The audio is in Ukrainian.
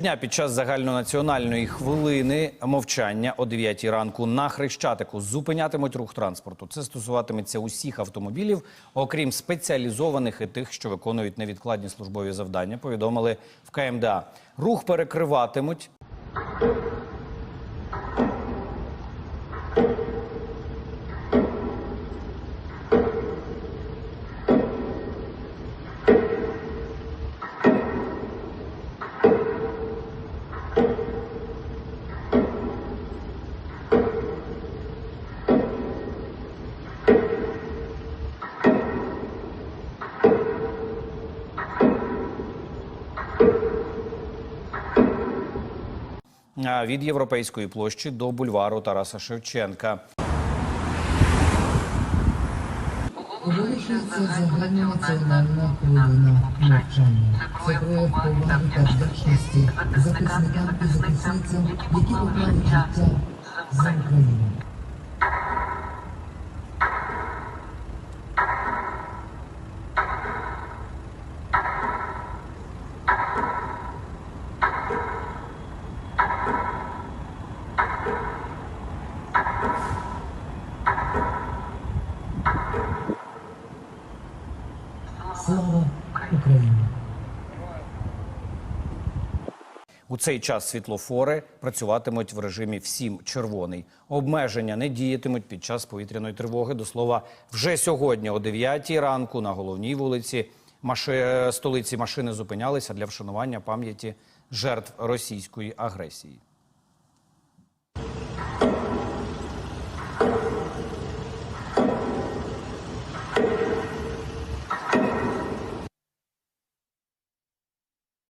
Дня під час загальнонаціональної хвилини мовчання о 9 ранку на Хрещатику зупинятимуть рух транспорту. Це стосуватиметься усіх автомобілів, окрім спеціалізованих і тих, що виконують невідкладні службові завдання. Повідомили в КМДА. Рух перекриватимуть від європейської площі до бульвару Тараса Шевченка. Оголошується загальнонаціональна хвилина мовчання. Це прояв поваги та вдячності захисникам і захисницям, які поклали життя за Україну. Слава Україні! У цей час світлофори працюватимуть в режимі всім червоний. Обмеження не діятимуть під час повітряної тривоги. До слова, вже сьогодні о 9 ранку на головній вулиці маши... столиці машини зупинялися для вшанування пам'яті жертв російської агресії.